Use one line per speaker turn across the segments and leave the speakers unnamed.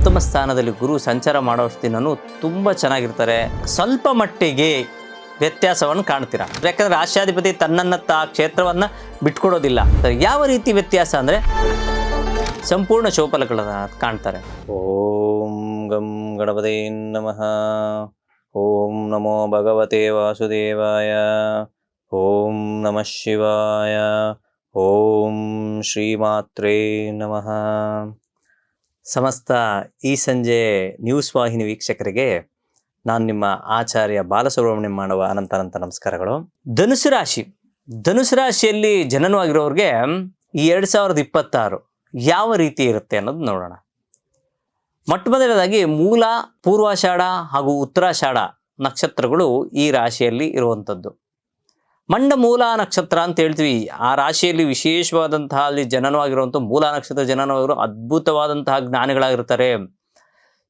ಸಪ್ತಮ ಸ್ಥಾನದಲ್ಲಿ ಗುರು ಸಂಚಾರ ಮಾಡೋಷ್ಟು ತುಂಬ ಚೆನ್ನಾಗಿರ್ತಾರೆ. ಸ್ವಲ್ಪ ಮಟ್ಟಿಗೆ ವ್ಯತ್ಯಾಸವನ್ನು ಕಾಣ್ತೀರಾ? ಯಾಕಂದ್ರೆ ರಾಷ್ಟ್ರಾಧಿಪತಿ ತನ್ನನ್ನ ತಾ ಕ್ಷೇತ್ರವನ್ನ ಬಿಟ್ಕೊಡೋದಿಲ್ಲ. ಯಾವ ರೀತಿ ವ್ಯತ್ಯಾಸ ಅಂದ್ರೆ ಸಂಪೂರ್ಣ ಶೋಪಲಗಳನ್ನು ಕಾಣ್ತಾರೆ. ಓಂ ಗಂ ಗಣಪತಿ ನಮಃ. ಓಂ ನಮೋ ಭಗವತೆ ವಾಸುದೇವಾಯ. ಓಂ ನಮಃ ಶಿವಾಯ. ಓಂ ಶ್ರೀಮಾತ್ರೇ ನಮಃ. ಸಮಸ್ತ ಈ ಸಂಜೆ ನ್ಯೂಸ್ ವಾಹಿನಿ ವೀಕ್ಷಕರಿಗೆ ನಾನು ನಿಮ್ಮ ಆಚಾರ್ಯ ಬಾಲಸುಬ್ರಹ್ಮಣ್ಯಂ ಮಾಡುವ ಅನಂತ ಅನಂತ ನಮಸ್ಕಾರಗಳು. ಧನುಸು ರಾಶಿ. ಧನುಸು ರಾಶಿಯಲ್ಲಿ ಜನನವಾಗಿರೋರಿಗೆ ಈ ಎರಡು ಸಾವಿರದ ಇಪ್ಪತ್ತಾರು ಯಾವ ರೀತಿ ಇರುತ್ತೆ ಅನ್ನೋದು ನೋಡೋಣ. ಮೊಟ್ಟ ಮೊದಲನೇದಾಗಿ ಮೂಲ, ಪೂರ್ವಾಷಾಢ ಹಾಗೂ ಉತ್ತರಾಷಾಢ ನಕ್ಷತ್ರಗಳು ಈ ರಾಶಿಯಲ್ಲಿ ಇರುವಂಥದ್ದು. ಮಂಡ ಮೂಲ ನಕ್ಷತ್ರ ಅಂತ ಹೇಳ್ತೀವಿ. ಆ ರಾಶಿಯಲ್ಲಿ ವಿಶೇಷವಾದಂತಹ ಅಲ್ಲಿ ಜನನವಾಗಿರುವಂಥ ಮೂಲ ನಕ್ಷತ್ರ ಜನನವಾಗಿರೋ ಅದ್ಭುತವಾದಂತಹ ಜ್ಞಾನಿಗಳಾಗಿರ್ತಾರೆ.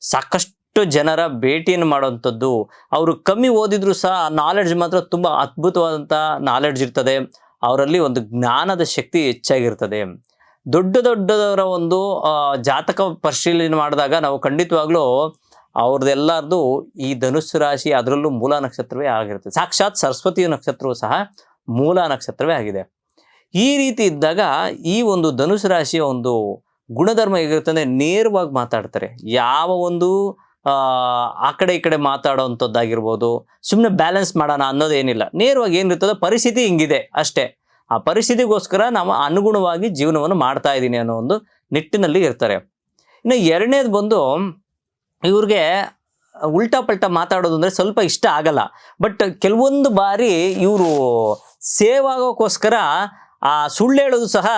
ಸಾಕಷ್ಟು ಜನರ ಭೇಟಿಯನ್ನು ಮಾಡುವಂಥದ್ದು. ಅವರು ಕಮ್ಮಿ ಓದಿದ್ರು ಸಹ ನಾಲೆಡ್ಜ್ ಮಾತ್ರ ತುಂಬ ಅದ್ಭುತವಾದಂಥ ನಾಲೆಡ್ಜ್ ಇರ್ತದೆ. ಅವರಲ್ಲಿ ಒಂದು ಜ್ಞಾನದ ಶಕ್ತಿ ಹೆಚ್ಚಾಗಿರ್ತದೆ. ದೊಡ್ಡ ದೊಡ್ಡದವರ ಒಂದು ಜಾತಕ ಪರಿಶೀಲನೆ ಮಾಡಿದಾಗ ನಾವು ಖಂಡಿತವಾಗ್ಲೂ ಅವ್ರದ್ದೆಲ್ಲರದು ಈ ಧನುಸ್ಸು ರಾಶಿ ಅದರಲ್ಲೂ ಮೂಲ ನಕ್ಷತ್ರವೇ ಆಗಿರುತ್ತೆ. ಸಾಕ್ಷಾತ್ ಸರಸ್ವತಿ ನಕ್ಷತ್ರವೂ ಸಹ ಮೂಲ ನಕ್ಷತ್ರವೇ ಆಗಿದೆ. ಈ ರೀತಿ ಇದ್ದಾಗ ಈ ಒಂದು ಧನುಸು ರಾಶಿಯ ಒಂದು ಗುಣಧರ್ಮ ಹೇಗಿರುತ್ತೆ ಅಂದರೆ ನೇರವಾಗಿ ಮಾತಾಡ್ತಾರೆ. ಯಾವ ಒಂದು ಆ, ಆ ಕಡೆ ಈ ಕಡೆ ಮಾತಾಡೋವಂಥದ್ದಾಗಿರ್ಬೋದು ಸುಮ್ಮನೆ ಬ್ಯಾಲೆನ್ಸ್ ಮಾಡೋಣ ಅನ್ನೋದೇನಿಲ್ಲ. ನೇರವಾಗಿ ಏನಿರ್ತದೋ ಪರಿಸ್ಥಿತಿ ಹಿಂಗಿದೆ ಅಷ್ಟೇ. ಆ ಪರಿಸ್ಥಿತಿಗೋಸ್ಕರ ನಾವು ಅನುಗುಣವಾಗಿ ಜೀವನವನ್ನು ಮಾಡ್ತಾ ಇದ್ದೀನಿ ಅನ್ನೋ ಒಂದು ನಿಟ್ಟಿನಲ್ಲಿ ಇರ್ತಾರೆ. ಇನ್ನು ಎರಡನೇದು ಬಂದು ಇವ್ರಿಗೆ ಉಲ್ಟಾ ಪಲ್ಟಾ ಮಾತಾಡೋದು ಅಂದರೆ ಸ್ವಲ್ಪ ಇಷ್ಟ ಆಗಲ್ಲ. ಬಟ್ ಕೆಲವೊಂದು ಬಾರಿ ಇವರು ಸೇವ್ ಆಗೋಕ್ಕೋಸ್ಕರ ಆ ಸುಳ್ಳು ಹೇಳೋದು ಸಹ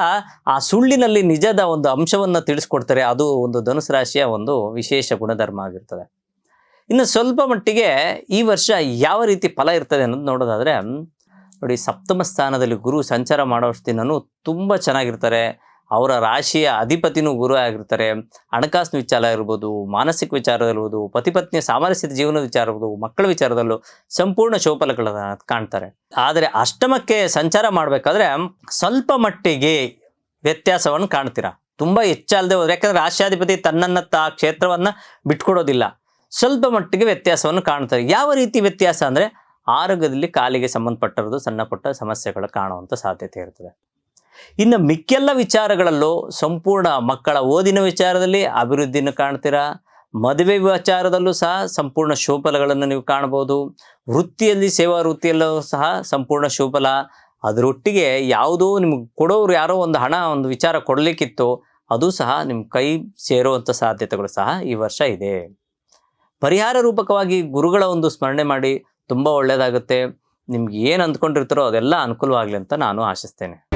ಆ ಸುಳ್ಳಿನಲ್ಲಿ ನಿಜದ ಒಂದು ಅಂಶವನ್ನು ತಿಳಿಸ್ಕೊಡ್ತಾರೆ. ಅದು ಒಂದು ಧನುಸು ರಾಶಿಯ ಒಂದು ವಿಶೇಷ ಗುಣಧರ್ಮ ಆಗಿರ್ತದೆ. ಇನ್ನು ಸ್ವಲ್ಪ ಮಟ್ಟಿಗೆ ಈ ವರ್ಷ ಯಾವ ರೀತಿ ಫಲ ಇರ್ತದೆ ಅನ್ನೋದು ನೋಡೋದಾದರೆ, ನೋಡಿ ಸಪ್ತಮ ಸ್ಥಾನದಲ್ಲಿ ಗುರು ಸಂಚಾರ ಮಾಡೋ ದಿನವೂ ತುಂಬ ಚೆನ್ನಾಗಿರ್ತಾರೆ. ಅವರ ರಾಶಿಯ ಅಧಿಪತಿನೂ ಗುರು ಆಗಿರ್ತಾರೆ. ಹಣಕಾಸಿನ ವಿಚಾರ ಇರ್ಬೋದು, ಮಾನಸಿಕ ವಿಚಾರ ಇರ್ಬೋದು, ಪತಿಪತ್ನಿಯ ಸಾಮರಸ್ಯದ ಜೀವನದ ವಿಚಾರ ಇರ್ಬೋದು, ಮಕ್ಕಳ ವಿಚಾರದಲ್ಲೂ ಸಂಪೂರ್ಣ ಶೋಫಲಗಳನ್ನ ಕಾಣ್ತಾರೆ. ಆದರೆ ಅಷ್ಟಮಕ್ಕೆ ಸಂಚಾರ ಮಾಡಬೇಕಾದ್ರೆ ಸ್ವಲ್ಪ ಮಟ್ಟಿಗೆ ವ್ಯತ್ಯಾಸವನ್ನು ಕಾಣ್ತೀರಾ? ತುಂಬ ಹೆಚ್ಚಲ್ದೆ ಹೋದ್ರೆ, ಯಾಕಂದ್ರೆ ರಾಷ್ಟ್ರಾಧಿಪತಿ ತನ್ನನ್ನ ತಾ ಕ್ಷೇತ್ರವನ್ನು ಬಿಟ್ಕೊಡೋದಿಲ್ಲ. ಸ್ವಲ್ಪ ಮಟ್ಟಿಗೆ ವ್ಯತ್ಯಾಸವನ್ನು ಕಾಣ್ತಾರೆ. ಯಾವ ರೀತಿ ವ್ಯತ್ಯಾಸ ಅಂದರೆ ಆರೋಗ್ಯದಲ್ಲಿ ಕಾಲಿಗೆ ಸಂಬಂಧಪಟ್ಟಿರೋದು ಸಣ್ಣ ಪುಟ್ಟ ಸಮಸ್ಯೆಗಳು ಕಾಣುವಂಥ ಸಾಧ್ಯತೆ ಇರ್ತದೆ. ಇನ್ನು ಮಿಕ್ಕೆಲ್ಲ ವಿಚಾರಗಳಲ್ಲೂ ಸಂಪೂರ್ಣ ಮಕ್ಕಳ ಓದಿನ ವಿಚಾರದಲ್ಲಿ ಅಭಿವೃದ್ಧಿಯನ್ನು ಕಾಣ್ತೀರಾ? ಮದುವೆ ವಿಚಾರದಲ್ಲೂ ಸಹ ಸಂಪೂರ್ಣ ಶೋಫಲಗಳನ್ನು ನೀವು ಕಾಣಬಹುದು ವೃತ್ತಿಯಲ್ಲಿ ಸೇವಾ ವೃತ್ತಿಯಲ್ಲೂ ಸಹ ಸಂಪೂರ್ಣ ಶೋಫಲ ಅದರೊಟ್ಟಿಗೆ ಯಾವುದೋ ನಿಮ್ಗೆ ಕೊಡೋರು ಯಾರೋ ಒಂದು ಹಣ, ಒಂದು ವಿಚಾರ ಕೊಡಲಿಕ್ಕಿತ್ತು, ಅದು ಸಹ ನಿಮ್ಮ ಕೈ ಸೇರುವಂಥ ಸಾಧ್ಯತೆಗಳು ಸಹ ಈ ವರ್ಷ ಇದೆ. ಪರಿಹಾರ ರೂಪಕವಾಗಿ ಗುರುಗಳ ಒಂದು ಸ್ಮರಣೆ ಮಾಡಿ ತುಂಬ ಒಳ್ಳೆಯದಾಗುತ್ತೆ. ನಿಮ್ಗೆ ಏನು ಅಂದ್ಕೊಂಡಿರ್ತಾರೋ ಅದೆಲ್ಲ ಅನುಕೂಲವಾಗಲಿ ಅಂತ ನಾನು ಆಶಿಸ್ತೇನೆ.